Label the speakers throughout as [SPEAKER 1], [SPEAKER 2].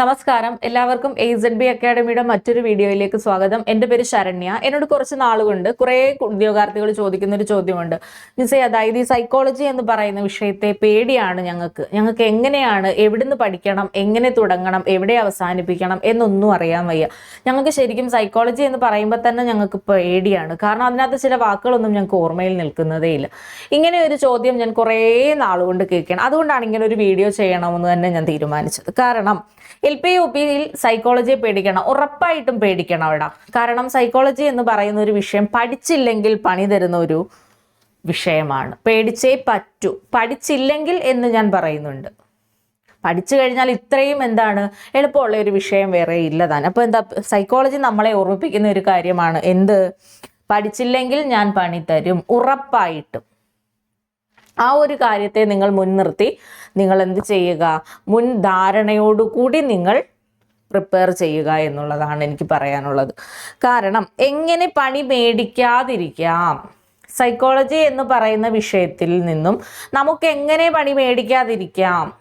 [SPEAKER 1] നമസ്കാരം. എല്ലാവർക്കും A Z B അക്കാഡമിയുടെ മറ്റൊരു വീഡിയോയിലേക്ക് സ്വാഗതം. എന്റെ പേര് ശരണ്യ. എന്നോട് കുറച്ച് നാളുകൊണ്ട് കുറേ ഉദ്യോഗാർത്ഥികൾ ചോദിക്കുന്ന ഒരു ചോദ്യമുണ്ട്. മിസ്സേ അതായത് ഈ സൈക്കോളജി എന്ന് പറയുന്ന വിഷയത്തെ പേടിയാണ് ഞങ്ങൾക്ക്. ഞങ്ങൾക്ക് എങ്ങനെയാണ് എവിടുന്ന് പഠിക്കണം എങ്ങനെ തുടങ്ങണം എവിടെ അവസാനിപ്പിക്കണം എന്നൊന്നും അറിയാൻ വയ്യ. ഞങ്ങൾക്ക് ശരിക്കും സൈക്കോളജി എന്ന് പറയുമ്പോൾ തന്നെ ഞങ്ങൾക്ക് പേടിയാണ്. കാരണം അതിനകത്ത് ചില വാക്കുകളൊന്നും ഞങ്ങൾക്ക് ഓർമ്മയിൽ നിൽക്കുന്നതേ ഇല്ല. ഇങ്ങനെ ഒരു ചോദ്യം ഞാൻ കുറേ നാളുകൊണ്ട് കേൾക്കണം അതുകൊണ്ടാണ് ഇങ്ങനെ ഒരു വീഡിയോ ചെയ്യണമെന്ന് തന്നെ ഞാൻ തീരുമാനിച്ചത്. കാരണം എൽ പി യു പിയിൽ സൈക്കോളജിയെ പേടിക്കണം. ഉറപ്പായിട്ടും പേടിക്കണം അവിടെ. കാരണം സൈക്കോളജി എന്ന് പറയുന്ന ഒരു വിഷയം പഠിച്ചില്ലെങ്കിൽ പണി തരുന്ന ഒരു വിഷയമാണ്. പേടിച്ചേ പറ്റൂ. പഠിച്ചില്ലെങ്കിൽ എന്ന് ഞാൻ പറയുന്നുണ്ട്. പഠിച്ചു കഴിഞ്ഞാൽ ഇത്രയും എന്താണ്? എളുപ്പമുള്ള ഒരു വിഷയം വേറെ ഇല്ല താൻ. അപ്പോൾ എന്താ? സൈക്കോളജി നമ്മളെ ഓർമ്മിപ്പിക്കുന്ന ഒരു കാര്യമാണ്. എന്ത്? പഠിച്ചില്ലെങ്കിൽ ഞാൻ പണി തരും. ഉറപ്പായിട്ടും. ആ ഒരു കാര്യത്തെ നിങ്ങൾ മുൻനിർത്തി നിങ്ങൾ എന്ത് ചെയ്യുക? മുൻ ധാരണയോടുകൂടി നിങ്ങൾ പ്രിപ്പയർ ചെയ്യുക എന്നുള്ളതാണ് എനിക്ക് പറയാനുള്ളത്. കാരണം എങ്ങനെ പണി മേടിക്കാതിരിക്കാം? സൈക്കോളജി എന്ന് പറയുന്ന വിഷയത്തിൽ നിന്നും നമുക്ക് എങ്ങനെ പണി മേടിക്കാതിരിക്കാം?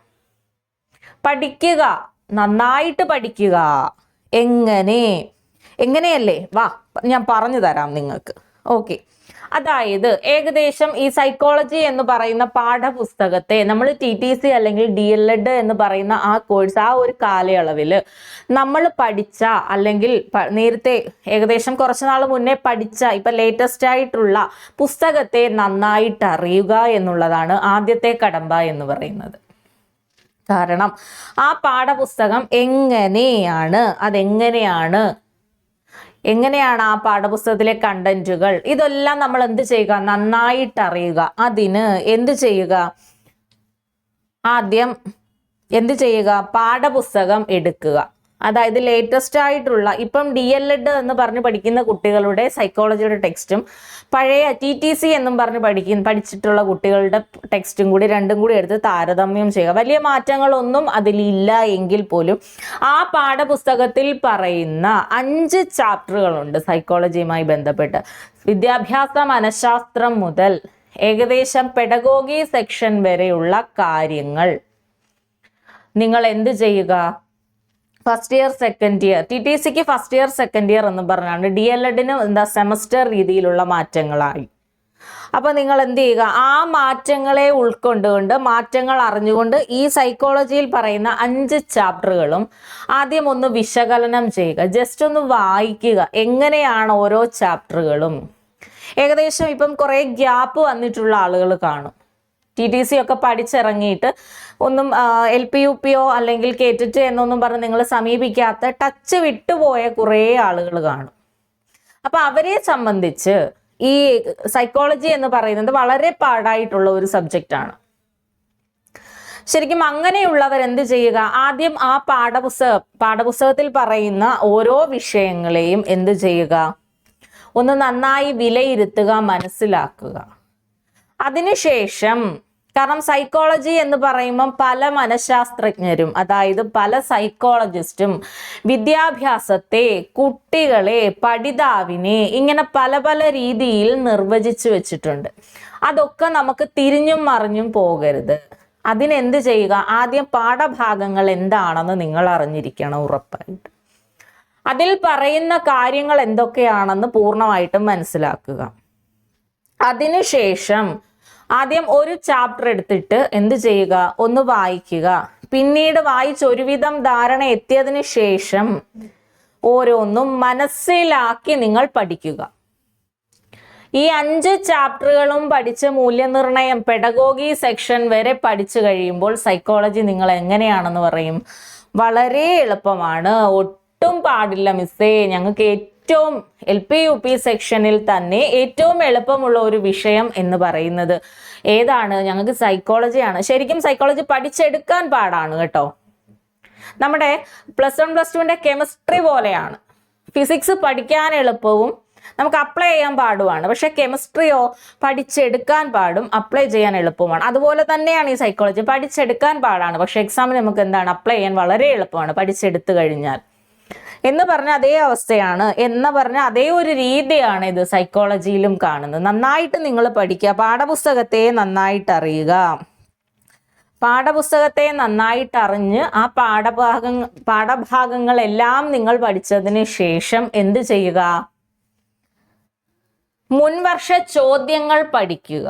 [SPEAKER 1] പഠിക്കുക നന്നായിട്ട് പഠിക്കുക. എങ്ങനെ? എങ്ങനെയല്ലേ? വാ ഞാൻ പറഞ്ഞു തരാം നിങ്ങൾക്ക്. ഓക്കെ അതായത് ഏകദേശം ഈ സൈക്കോളജി എന്ന് പറയുന്ന പാഠപുസ്തകത്തെ നമ്മൾ ടി ടി സി അല്ലെങ്കിൽ ഡി എൽ എഡ് എന്ന് പറയുന്ന ആ കോഴ്സ് ആ ഒരു കാലയളവിൽ നമ്മൾ പഠിച്ച അല്ലെങ്കിൽ നേരത്തെ ഏകദേശം കുറച്ച് നാൾ മുന്നേ പഠിച്ച ഇപ്പം ലേറ്റസ്റ്റ് ആയിട്ടുള്ള പുസ്തകത്തെ നന്നായിട്ട് അറിയുക എന്നുള്ളതാണ് ആദ്യത്തെ കടമ്പ എന്ന് പറയുന്നത്. കാരണം ആ പാഠപുസ്തകം എങ്ങനെയാണ് അതെങ്ങനെയാണ് എങ്ങനെയാണ് ആ പാഠപുസ്തകത്തിലെ കണ്ടന്റുകൾ ഇതെല്ലാം നമ്മൾ എന്ത് ചെയ്യുക? നന്നായിട്ട് അറിയുക അതിന് എന്ത് ചെയ്യുക? ആദ്യം എന്ത് ചെയ്യുക? പാഠപുസ്തകം എടുക്കുക. അതായത് ലേറ്റസ്റ്റ് ആയിട്ടുള്ള ഇപ്പം ഡി എൽ എഡ് എന്ന് പറഞ്ഞ് പഠിക്കുന്ന കുട്ടികളുടെ സൈക്കോളജിയുടെ ടെക്സ്റ്റും പഴയ ടി ടി സി എന്നും പറഞ്ഞ് പഠിക്കുന്ന പഠിച്ചിട്ടുള്ള കുട്ടികളുടെ ടെക്സ്റ്റും കൂടി രണ്ടും കൂടി എടുത്ത് താരതമ്യം ചെയ്യുക. വലിയ മാറ്റങ്ങളൊന്നും അതിലില്ല എങ്കിൽ പോലും ആ പാഠപുസ്തകത്തിൽ പറയുന്ന അഞ്ച് ചാപ്റ്ററുകളുണ്ട് സൈക്കോളജിയുമായി ബന്ധപ്പെട്ട്. വിദ്യാഭ്യാസ മനഃശാസ്ത്രം മുതൽ ഏകദേശം പെഡഗോഗി സെക്ഷൻ വരെയുള്ള കാര്യങ്ങൾ. നിങ്ങൾ എന്ത് ചെയ്യുക? First year second year T T സിക്ക് ഫസ്റ്റ് ഇയർ സെക്കൻഡ് ഇയർ എന്ന് പറഞ്ഞാണ്. ഡി എൽ എഡിന് എന്താ സെമസ്റ്റർ രീതിയിലുള്ള മാറ്റങ്ങളായി. അപ്പോൾ നിങ്ങൾ എന്ത് ചെയ്യുക? ആ മാറ്റങ്ങളെ ഉൾക്കൊണ്ടുകൊണ്ട് മാറ്റങ്ങൾ അറിഞ്ഞുകൊണ്ട് ഈ സൈക്കോളജിയിൽ പറയുന്ന അഞ്ച് ചാപ്റ്ററുകളും ആദ്യം ഒന്ന് വിശകലനം ചെയ്യുക. ജസ്റ്റ് ഒന്ന് വായിക്കുക. എങ്ങനെയാണ് ഓരോ ചാപ്റ്ററുകളും ഏകദേശം ഇപ്പം കുറേ ഗ്യാപ്പ് വന്നിട്ടുള്ള ആളുകൾ കാണും. ടി ടി സി ഒക്കെ പഠിച്ചിറങ്ങിയിട്ട് ഒന്നും എൽ പി യു പിയോ അല്ലെങ്കിൽ കേറ്റിട്ട് എന്നൊന്നും പറഞ്ഞ് നിങ്ങൾ സമീപിക്കാത്ത ടച്ച് വിട്ടുപോയ കുറേ ആളുകൾ കാണും. അപ്പൊ അവരെ സംബന്ധിച്ച് ഈ സൈക്കോളജി എന്ന് പറയുന്നത് വളരെ പാടായിട്ടുള്ള ഒരു സബ്ജക്റ്റ് ആണ്. ശരിക്കും അങ്ങനെയുള്ളവർ എന്ത് ചെയ്യുക? ആദ്യം ആ പാഠപുസ്തക പാഠപുസ്തകത്തിൽ പറയുന്ന ഓരോ വിഷയങ്ങളെയും എന്ത് ചെയ്യുക? ഒന്ന് നന്നായി വിലയിരുത്തുക മനസ്സിലാക്കുക. അതിനുശേഷം കാരണം സൈക്കോളജി എന്ന് പറയുമ്പം പല മനഃശാസ്ത്രജ്ഞരും അതായത് പല സൈക്കോളജിസ്റ്റും വിദ്യാഭ്യാസത്തെ കുട്ടികളെ പഠിതാവിനെ ഇങ്ങനെ പല പല രീതിയിൽ നിർവചിച്ചു വെച്ചിട്ടുണ്ട്. അതൊക്കെ നമുക്ക് തിരിഞ്ഞും മറിഞ്ഞും പോകരുത്. അതിനെന്ത് ചെയ്യുക? ആദ്യം പാഠഭാഗങ്ങൾ എന്താണെന്ന് നിങ്ങൾ അറിഞ്ഞിരിക്കണം ഉറപ്പായിട്ട്. അതിൽ പറയുന്ന കാര്യങ്ങൾ എന്തൊക്കെയാണെന്ന് പൂർണമായിട്ടും മനസ്സിലാക്കുക. അതിനുശേഷം ആദ്യം ഒരു ചാപ്റ്റർ എടുത്തിട്ട് എന്ത് ചെയ്യുക? ഒന്ന് വായിക്കുക. പിന്നീട് വായിച്ച് ഒരുവിധം ധാരണ എത്തിയതിന് ശേഷം ഓരോന്നും മനസ്സിലാക്കി നിങ്ങൾ പഠിക്കുക. ഈ അഞ്ച് ചാപ്റ്ററുകളും പഠിച്ച് മൂല്യനിർണയം പെഡഗോഗി സെക്ഷൻ വരെ പഠിച്ചു കഴിയുമ്പോൾ സൈക്കോളജി നിങ്ങൾ എങ്ങനെയാണെന്ന് പറയും? വളരെ എളുപ്പമാണ്. ഒട്ടും പാടില്ല മിസ്സേ ഞങ്ങൾക്ക് ഏറ്റവും എൽ പി യു പി സെക്ഷനിൽ തന്നെ ഏറ്റവും എളുപ്പമുള്ള ഒരു വിഷയം എന്ന് പറയുന്നത് ഏതാണ്? ഞങ്ങൾക്ക് സൈക്കോളജിയാണ് ശരിക്കും സൈക്കോളജി പഠിച്ചെടുക്കാൻ പാടാണ് കേട്ടോ. നമ്മുടെ പ്ലസ് വൺ പ്ലസ് ടുവിന്റെ കെമിസ്ട്രി പോലെയാണ്. ഫിസിക്സ് പഠിക്കാൻ എളുപ്പവും നമുക്ക് അപ്ലൈ ചെയ്യാൻ പാടുമാണ്. പക്ഷെ കെമിസ്ട്രിയോ പഠിച്ചെടുക്കാൻ പാടും അപ്ലൈ ചെയ്യാൻ എളുപ്പമാണ് അതുപോലെ തന്നെയാണ് ഈ സൈക്കോളജി പഠിച്ചെടുക്കാൻ പാടാണ്. പക്ഷെ എക്സാമിന് നമുക്ക് എന്താണ്? അപ്ലൈ ചെയ്യാൻ വളരെ എളുപ്പമാണ്. പഠിച്ചെടുത്തു കഴിഞ്ഞാൽ. എന്ന് പറഞ്ഞ അതേ അവസ്ഥയാണ് എന്ന് പറഞ്ഞ അതേ ഒരു രീതിയാണ് ഇത് സൈക്കോളജിയിലും കാണുന്നത്. നന്നായിട്ട് നിങ്ങൾ പഠിക്കുക പാഠപുസ്തകത്തെ നന്നായിട്ട് അറിയുക പാഠപുസ്തകത്തെ നന്നായിട്ട് അറിഞ്ഞ് ആ പാഠഭാഗ പാഠഭാഗങ്ങളെല്ലാം നിങ്ങൾ പഠിച്ചതിന് ശേഷം എന്ത് ചെയ്യുക? മുൻവർഷ ചോദ്യങ്ങൾ പഠിക്കുക.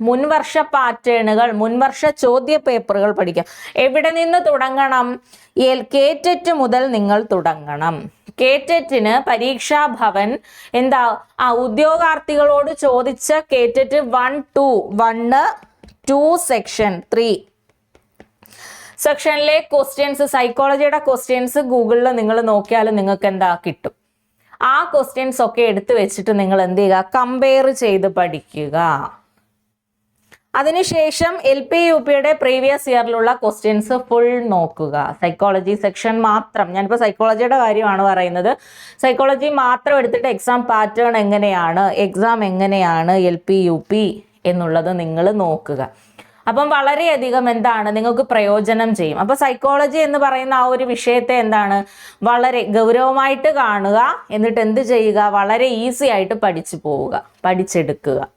[SPEAKER 1] മുൻവർഷ പാറ്റേണുകൾ മുൻവർഷ ചോദ്യ പേപ്പറുകൾ പഠിക്കാം. എവിടെ നിന്ന് തുടങ്ങണം? എൽ കേറ്ററ്റ് മുതൽ നിങ്ങൾ തുടങ്ങണം. കേറ്ററ്റിന് പരീക്ഷാ ഭവൻ എന്താ? ആ ഉദ്യോഗാർത്ഥികളോട് ചോദിച്ച കേറ്ററ്റ് one two one two section three. സെക്ഷനിലെ questions സൈക്കോളജിയുടെ ക്വസ്റ്റ്യൻസ് ഗൂഗിളിൽ നിങ്ങൾ നോക്കിയാൽ നിങ്ങൾക്ക് എന്താ കിട്ടും. ആ ക്വസ്റ്റ്യൻസ് ഒക്കെ എടുത്തു വെച്ചിട്ട് നിങ്ങൾ എന്ത് ചെയ്യുക? കമ്പയർ ചെയ്ത് പഠിക്കുക. അതിനുശേഷം എൽ പി യു പിയുടെ പ്രീവിയസ് ഇയറിലുള്ള ക്വസ്റ്റ്യൻസ് ഫുൾ നോക്കുക. സൈക്കോളജി സെക്ഷൻ മാത്രം. ഞാനിപ്പോൾ സൈക്കോളജിയുടെ കാര്യമാണ് പറയുന്നത്. സൈക്കോളജി മാത്രം എടുത്തിട്ട് എക്സാം പാറ്റേൺ എങ്ങനെയാണ്? എക്സാം എങ്ങനെയാണ് എൽ പി യു പി എന്നുള്ളത് നിങ്ങൾ നോക്കുക. അപ്പം വളരെയധികം എന്താണ്? നിങ്ങൾക്ക് പ്രയോജനം ചെയ്യും. അപ്പോൾ സൈക്കോളജി എന്ന് പറയുന്ന ആ ഒരു വിഷയത്തെ എന്താണ്? വളരെ ഗൗരവമായിട്ട് കാണുക. എന്നിട്ട് എന്ത് ചെയ്യുക? വളരെ ഈസി ആയിട്ട് പഠിച്ചു പോവുക. പഠിച്ചെടുക്കുക.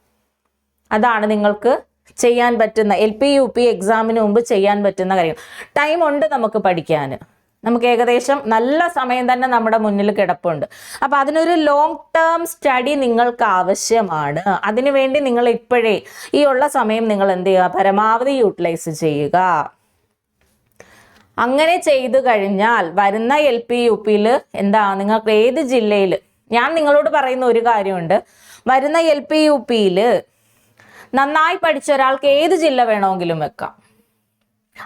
[SPEAKER 1] അതാണ് നിങ്ങൾക്ക് ചെയ്യാൻ പറ്റുന്ന എൽ പി യു പി എക്സാമിന് മുമ്പ് ചെയ്യാൻ പറ്റുന്ന കാര്യം. ടൈം ഉണ്ട് നമുക്ക് പഠിക്കാൻ നമുക്ക് ഏകദേശം നല്ല സമയം തന്നെ നമ്മുടെ മുന്നിൽ കിടപ്പുണ്ട്. അപ്പം അതിനൊരു ലോങ് ടേം സ്റ്റഡി നിങ്ങൾക്ക് ആവശ്യമാണ്. അതിനുവേണ്ടി നിങ്ങൾ ഇപ്പോഴേ ഈ ഉള്ള സമയം നിങ്ങൾ എന്ത് ചെയ്യുക? പരമാവധി യൂട്ടിലൈസ് ചെയ്യുക. അങ്ങനെ ചെയ്തു കഴിഞ്ഞാൽ വരുന്ന എൽ പി യു പിയിൽ എന്താ നിങ്ങൾക്ക് ഏത് ജില്ലയിൽ ഞാൻ നിങ്ങളോട് പറയുന്ന ഒരു കാര്യമുണ്ട്. വരുന്ന എൽ പി യു പിയിൽ നന്നായി പഠിച്ച ഒരാൾക്ക് ഏത് ജില്ല വേണമെങ്കിലും വെക്കാം.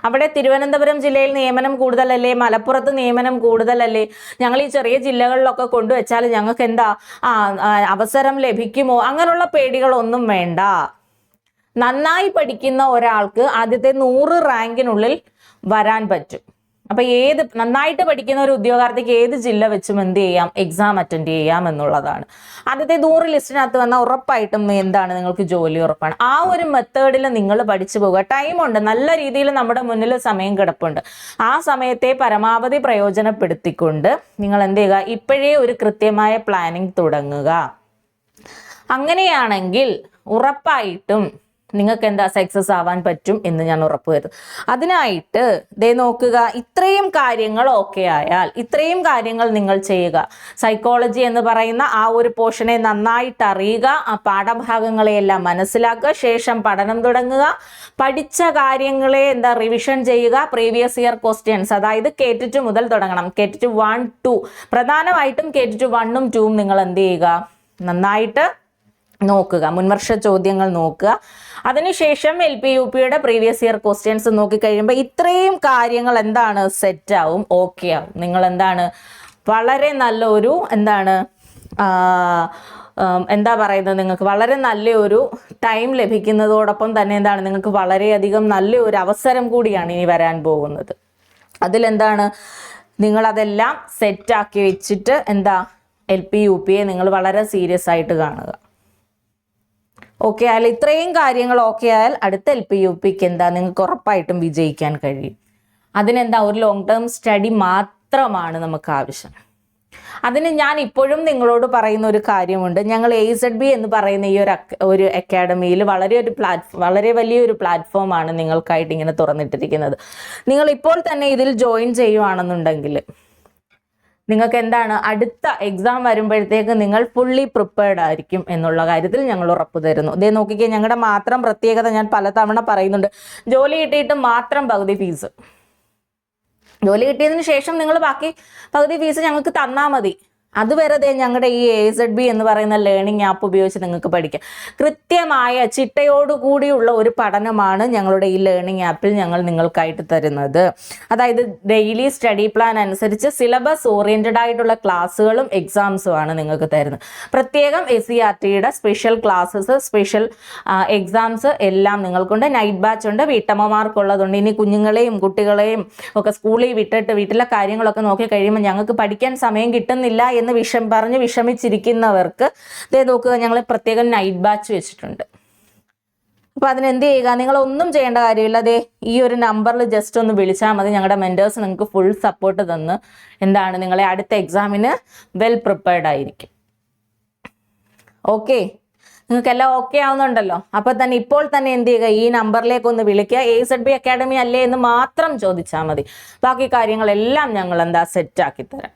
[SPEAKER 1] അവിടെ തിരുവനന്തപുരം ജില്ലയിൽ നിയമനം കൂടുതലല്ലേ? മലപ്പുറത്ത് നിയമനം കൂടുതലല്ലേ? ഞങ്ങൾ ഈ ചെറിയ ജില്ലകളിലൊക്കെ കൊണ്ടുവച്ചാൽ ഞങ്ങൾക്ക് എന്താ? ആ അവസരം ലഭിക്കുമോ? അങ്ങനെയുള്ള പേടികളൊന്നും വേണ്ട. നന്നായി പഠിക്കുന്ന ഒരാൾക്ക് ആദ്യത്തെ നൂറ് റാങ്കിനുള്ളിൽ വരാൻ പറ്റും. അപ്പൊ ഏത് നന്നായിട്ട് പഠിക്കുന്ന ഒരു ഉദ്യോഗാർത്ഥിക്ക് ഏത് ജില്ല വെച്ചും എന്ത് ചെയ്യാം? എക്സാം അറ്റൻഡ് ചെയ്യാം എന്നുള്ളതാണ്. ആദ്യത്തെ നൂറ് ലിസ്റ്റിനകത്ത് വന്നാൽ ഉറപ്പായിട്ടും എന്താണ് നിങ്ങൾക്ക് ജോലി ഉറപ്പാണ്. ആ ഒരു മെത്തേഡിൽ നിങ്ങൾ പഠിച്ചു പോകുക ടൈമുണ്ട് നല്ല രീതിയിൽ നമ്മുടെ മുന്നിൽ സമയം കിടപ്പുണ്ട്. ആ സമയത്തെ പരമാവധി പ്രയോജനപ്പെടുത്തിക്കൊണ്ട് നിങ്ങൾ എന്ത് ചെയ്യുക? ഇപ്പോഴേ ഒരു കൃത്യമായ പ്ലാനിങ് തുടങ്ങുക. അങ്ങനെയാണെങ്കിൽ ഉറപ്പായിട്ടും നിങ്ങൾക്ക് എന്താ സക്സസ് ആവാൻ പറ്റും എന്ന് ഞാൻ ഉറപ്പ് ഉറപ്പുവരുത്തും. അതിനായിട്ട് ദേ നോക്കുക ഇത്രയും കാര്യങ്ങൾ ഓക്കെ ആയാൽ ഇത്രയും കാര്യങ്ങൾ നിങ്ങൾ ചെയ്യുക. സൈക്കോളജി എന്ന് പറയുന്ന ആ ഒരു പോർഷനെ നന്നായിട്ട് അറിയുക ആ പാഠഭാഗങ്ങളെയെല്ലാം മനസ്സിലാക്കുക ശേഷം പഠനം തുടങ്ങുക പഠിച്ച കാര്യങ്ങളെ എന്താ റിവിഷൻ ചെയ്യുക പ്രീവിയസ് ഇയർ ക്വസ്റ്റ്യൻസ് അതായത് കേട്ടിട്ട് മുതൽ തുടങ്ങണം. കേട്ടിട്ട് വൺ ടു പ്രധാനമായിട്ടും കേട്ടിട്ട് വണ്ണും ടൂവും നിങ്ങൾ എന്ത് ചെയ്യുക? നന്നായിട്ട് നോക്കുക മുൻവർഷ ചോദ്യങ്ങൾ നോക്കുക. അതിനുശേഷം എൽ പി യു പിയുടെ പ്രീവിയസ് ഇയർ ക്വസ്റ്റ്യൻസ് നോക്കിക്കഴിയുമ്പോൾ ഇത്രയും കാര്യങ്ങൾ എന്താണ് സെറ്റ് ആവും ഓക്കെ ആവും. നിങ്ങൾ എന്താണ് വളരെ നല്ലൊരു എന്താണ് എന്താ പറയുന്നത് നിങ്ങൾക്ക്? വളരെ നല്ലൊരു ടൈം ലഭിക്കുന്നതോടൊപ്പം തന്നെ എന്താണ് നിങ്ങൾക്ക് വളരെയധികം നല്ലൊരു അവസരം കൂടിയാണ് ഇനി വരാൻ പോകുന്നത്. അതിലെന്താണ് നിങ്ങളതെല്ലാം സെറ്റാക്കി വെച്ചിട്ട് എന്താ എൽ പി യു പിയെ നിങ്ങൾ വളരെ സീരിയസ് ആയിട്ട് കാണുക. ഓക്കെ ആയാൽ ഇത്രയും കാര്യങ്ങൾ ഓക്കെ ആയാൽ അടുത്ത എൽ പി യു പിക്ക് എന്താ നിങ്ങൾക്ക് ഉറപ്പായിട്ടും വിജയിക്കാൻ കഴിയും. അതിനെന്താ ഒരു ലോങ് ടേം സ്റ്റഡി മാത്രമാണ് നമുക്ക് ആവശ്യം. അതിന് ഞാൻ ഇപ്പോഴും നിങ്ങളോട് പറയുന്ന ഒരു കാര്യമുണ്ട്. ഞങ്ങൾ എ സെഡ് ബി എന്ന് പറയുന്ന ഈ ഒരു ഒരു അക്കാഡമിയിൽ വളരെ ഒരു പ്ലാറ്റ്ഫോം വളരെ വലിയൊരു പ്ലാറ്റ്ഫോമാണ് നിങ്ങൾക്കായിട്ട് ഇങ്ങനെ തുറന്നിട്ടിരിക്കുന്നത്. നിങ്ങൾ ഇപ്പോൾ തന്നെ ഇതിൽ ജോയിൻ ചെയ്യുവാണെന്നുണ്ടെങ്കിൽ നിങ്ങൾക്ക് എന്താണ് അടുത്ത എക്സാം വരുമ്പോഴത്തേക്ക് നിങ്ങൾ ഫുള്ളി പ്രിപ്പയർഡ് ആയിരിക്കും എന്നുള്ള കാര്യത്തിൽ ഞങ്ങൾ ഉറപ്പ് തരുന്നു. ഇതേ നോക്കിക്കേ ഞങ്ങളുടെ മാത്രം പ്രത്യേകത ഞാൻ പലതവണ പറയുന്നുണ്ട്. ജോലി കിട്ടിയിട്ട് മാത്രം പകുതി ഫീസ് ജോലി കിട്ടിയതിന് ശേഷം നിങ്ങൾ ബാക്കി പകുതി ഫീസ് ഞങ്ങൾക്ക് തന്നാൽ മതി. അത് വെറുതെ ഞങ്ങളുടെ ഈ എ സെഡ് ബി എന്ന് പറയുന്ന ലേണിംഗ് ആപ്പ് ഉപയോഗിച്ച് നിങ്ങൾക്ക് പഠിക്കാം. കൃത്യമായ ചിട്ടയോടുകൂടിയുള്ള ഒരു പഠനമാണ് ഞങ്ങളുടെ ഈ ലേണിംഗ് ആപ്പിൽ ഞങ്ങൾ നിങ്ങൾക്കായിട്ട് തരുന്നത്. അതായത് ഡെയിലി സ്റ്റഡി പ്ലാൻ അനുസരിച്ച് സിലബസ് ഓറിയന്റഡ് ആയിട്ടുള്ള ക്ലാസ്സുകളും എക്സാംസും ആണ് നിങ്ങൾക്ക് തരുന്നത്. പ്രത്യേകം എസ് സി ആർ ടിയുടെ സ്പെഷ്യൽ ക്ലാസ്സസ് സ്പെഷ്യൽ എക്സാംസ് എല്ലാം നിങ്ങൾക്കുണ്ട്. നൈറ്റ് ബാച്ച് ഉണ്ട്. വീട്ടമ്മമാർക്കുള്ളതുണ്ട്. ഇനി കുഞ്ഞുങ്ങളെയും കുട്ടികളെയും ഒക്കെ സ്കൂളിൽ വിട്ടിട്ട് വീട്ടിലെ കാര്യങ്ങളൊക്കെ നോക്കി കഴിയുമ്പോൾ ഞങ്ങൾക്ക് പഠിക്കാൻ സമയം കിട്ടുന്നില്ല എന്ന് വിഷം പറഞ്ഞ് വിഷമിച്ചിരിക്കുന്നവർക്ക് ദേ നോക്കുക ഞങ്ങൾ പ്രത്യേകം നൈറ്റ് ബാച്ച് വെച്ചിട്ടുണ്ട്. അപ്പൊ അതിനെന്ത് ചെയ്യുക? നിങ്ങൾ ഒന്നും ചെയ്യേണ്ട കാര്യമില്ല. അതെ ഈ ഒരു നമ്പറിൽ ജസ്റ്റ് ഒന്ന് വിളിച്ചാൽ മതി. ഞങ്ങളുടെ മെന്റേഴ്സ് നിങ്ങൾക്ക് ഫുൾ സപ്പോർട്ട് തന്ന് എന്താണ്? നിങ്ങളെ അടുത്ത എക്സാമിന് വെൽ പ്രിപ്പയർഡ് ആയിരിക്കും. ഓക്കെ നിങ്ങൾക്ക് എല്ലാം ഓക്കെ ആവുന്നുണ്ടല്ലോ? അപ്പൊ തന്നെ ഇപ്പോൾ തന്നെ എന്ത് ചെയ്യുക? ഈ നമ്പറിലേക്ക് ഒന്ന് വിളിക്കുക. എ സെഡ് ബി അക്കാഡമി അല്ലേ എന്ന് മാത്രം ചോദിച്ചാൽ മതി. ബാക്കി കാര്യങ്ങളെല്ലാം ഞങ്ങൾ എന്താ സെറ്റ് ആക്കി തരാം.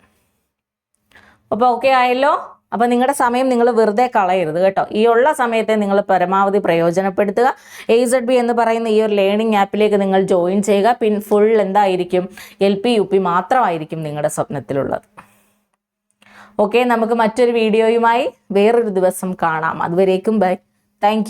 [SPEAKER 1] അപ്പൊ ഓക്കെ ആയല്ലോ? അപ്പൊ നിങ്ങളുടെ സമയം നിങ്ങൾ വെറുതെ കളയരുത് കേട്ടോ. ഈ ഉള്ള സമയത്തെ നിങ്ങൾ പരമാവധി പ്രയോജനപ്പെടുത്തുക. എ സെഡ് ബി എന്ന് പറയുന്ന ഈ ഒരു ലേണിംഗ് ആപ്പിലേക്ക് നിങ്ങൾ ജോയിൻ ചെയ്യുക. പിൻ ഫുൾ എന്തായിരിക്കും? എൽ പി യു പി മാത്രമായിരിക്കും നിങ്ങളുടെ സ്വപ്നത്തിലുള്ളത്. ഓക്കെ നമുക്ക് മറ്റൊരു വീഡിയോയുമായി വേറൊരു ദിവസം കാണാം. അതുവരേക്കും ബൈ താങ്ക്